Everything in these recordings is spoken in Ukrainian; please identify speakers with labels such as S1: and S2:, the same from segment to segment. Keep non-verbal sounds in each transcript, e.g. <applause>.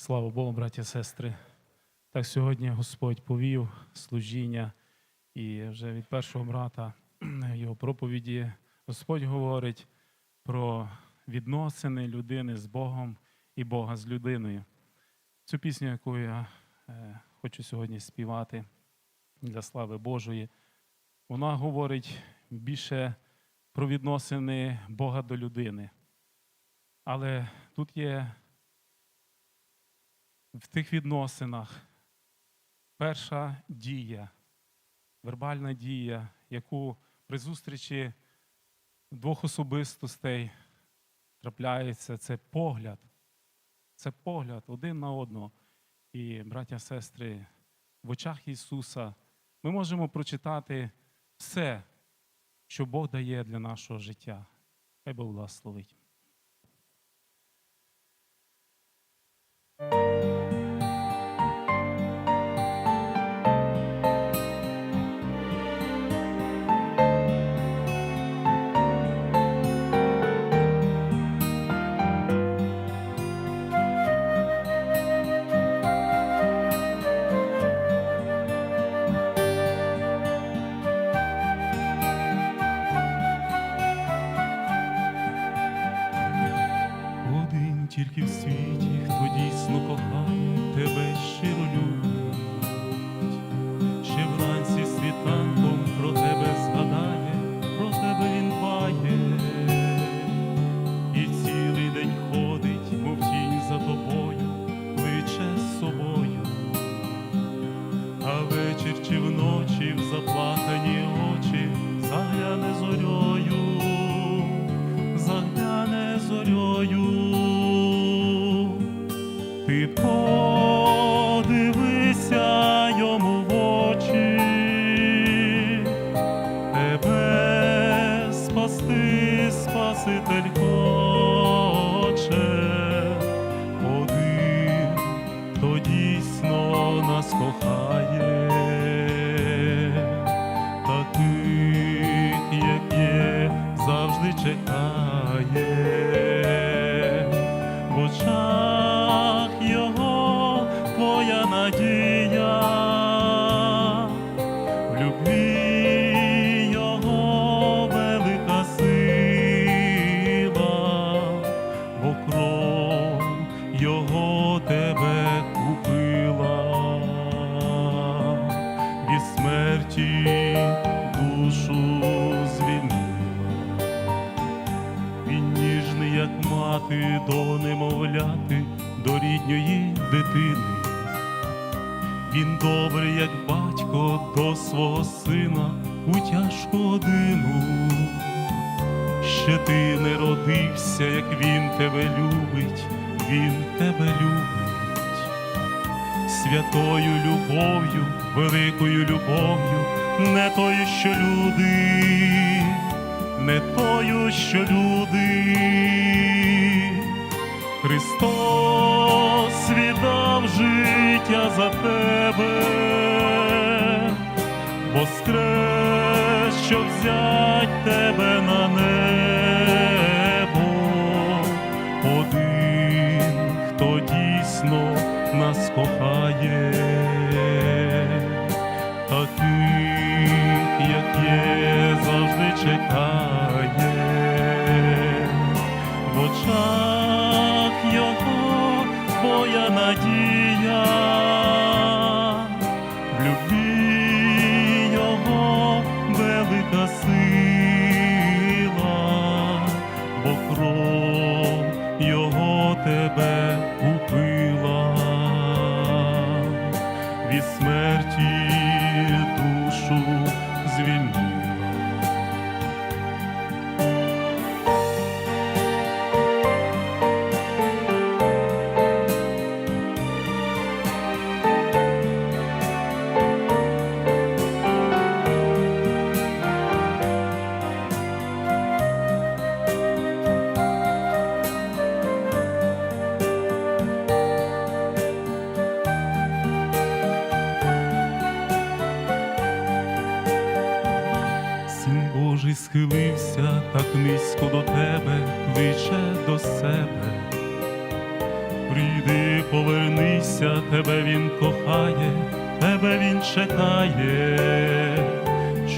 S1: Слава Богу, браті і сестри. Так сьогодні Господь повів служіння, і вже від першого брата <clears throat> його проповіді Господь говорить про відносини людини з Богом і Бога з людиною. Цю пісню, яку я е, хочу сьогодні співати для слави Божої, вона говорить більше про відносини Бога до людини. Але тут є в тих відносинах перша дія, вербальна дія, яку при зустрічі двох особистостей трапляється, це погляд. Це погляд один на одного. І, браття сестри, в очах Ісуса ми можемо прочитати все, що Бог дає для нашого життя. Хай Бог благословить. Тільки в світі, хто дійсно кохає тебе надія, в любві його велика сила, бо кров його тебе купила, від смерті душу звільнила. Він ніжний, як мати, до немовляти, до рідньої дитини. Він добрий, як батько до свого сина у тяжку годину. Ще ти не родився, як він тебе любить, він тебе любить, святою любов'ю, великою любов'ю, не тою, що люди, не тою, що люди. Христос віддав життя за тебе, воскрес, щоб взять тебе на небо, один, хто дійсно нас кохає, смерті душу звільнила. Схилився так низько до тебе, кличе до себе. Прийди, повернися, тебе він кохає, тебе він чекає.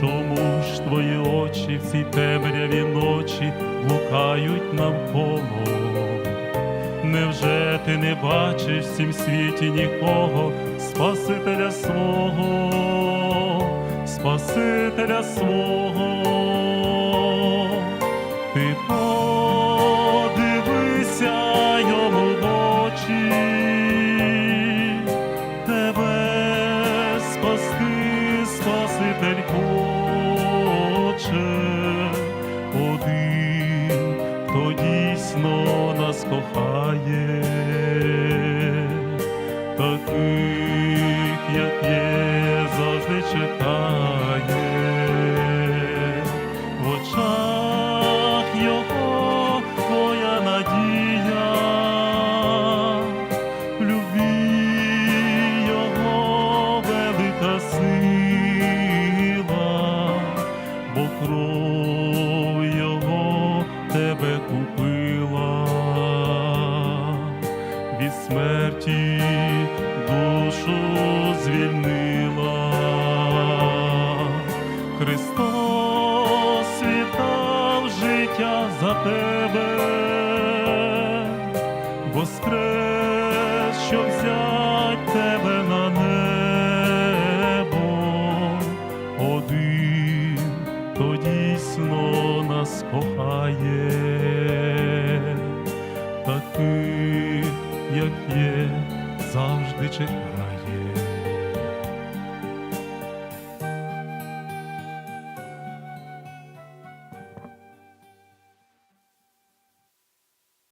S1: Чому ж твої очі в цій темряві ночі блукають навколо? Невже ти не бачиш в цім світі нікого, Спасителя свого, Спасителя свого? Один, хто дійсно нас кохає, таких, як є, завжди чекає є, завжди чекає.